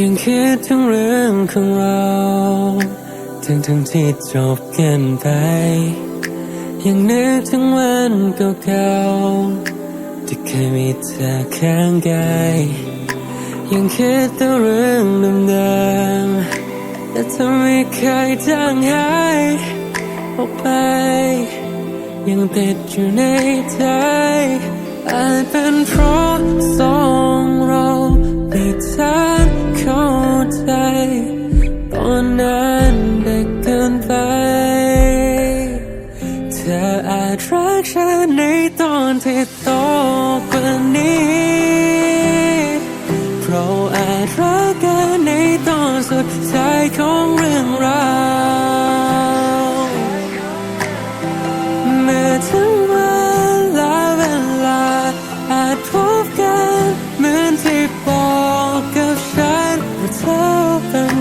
ยังคิดถึงเรื่องของเราทั้งทั้งที่จบกันไปยังนึกถึงวันเก่าๆที่เคยมีเธอข้างกายยังคิดแต่เรื่องเดิมๆแต่เธอไม่เคยจางหายออกไปยังติดอยู่ในใจอาจเป็นเพราะสองเราไม่ทันเข้า ใจ ตอนนั้นเด็กเกินไป เธออาจรักฉันในตอนที่โตกว่านี้ เพราะอาจรักกันในตอนสุดท้ายของเรื่องราว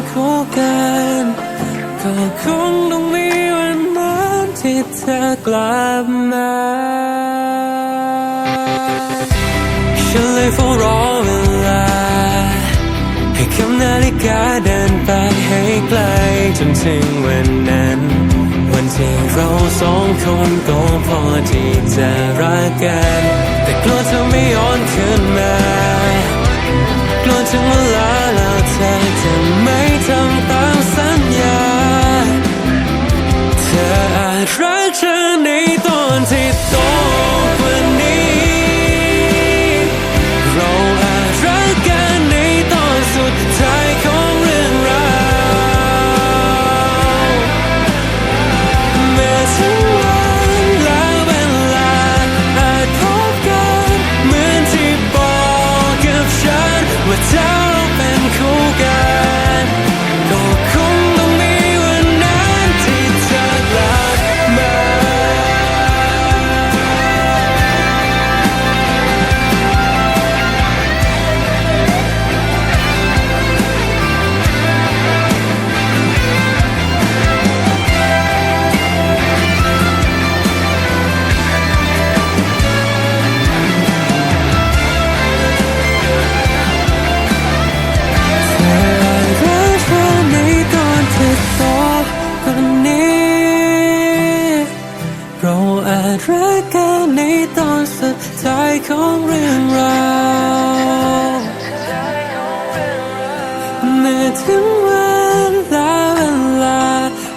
คู่กันก็คงต้องมีวันนั้นที่เธอกลับมาฉันเลยเฝ้ารอเวลา ให้คำนาฬิกาเดินไปให้ไกลจนถึงวันนั้น วันที่เราสองคนก็พอที่จะรักกัน แต่กลัวเธอไม่ย้อนคืนมา กลัวถึงเวลา รัก ดรักกันในตอนสุดท้ายของเรื่องราวเมื่อถึงวันลาเวลา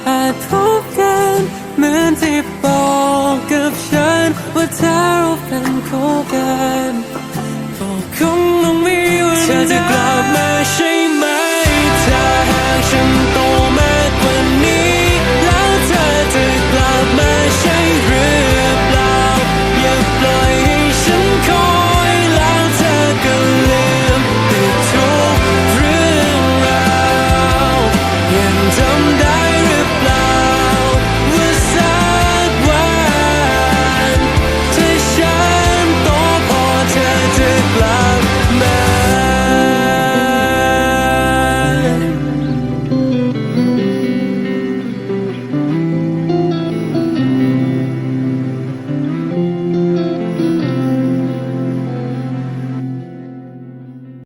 อาจพบกันเหมือนที่บอกกับฉันว่าเธอเราเป็นคู่กัก็คงต้องมีวันนั้น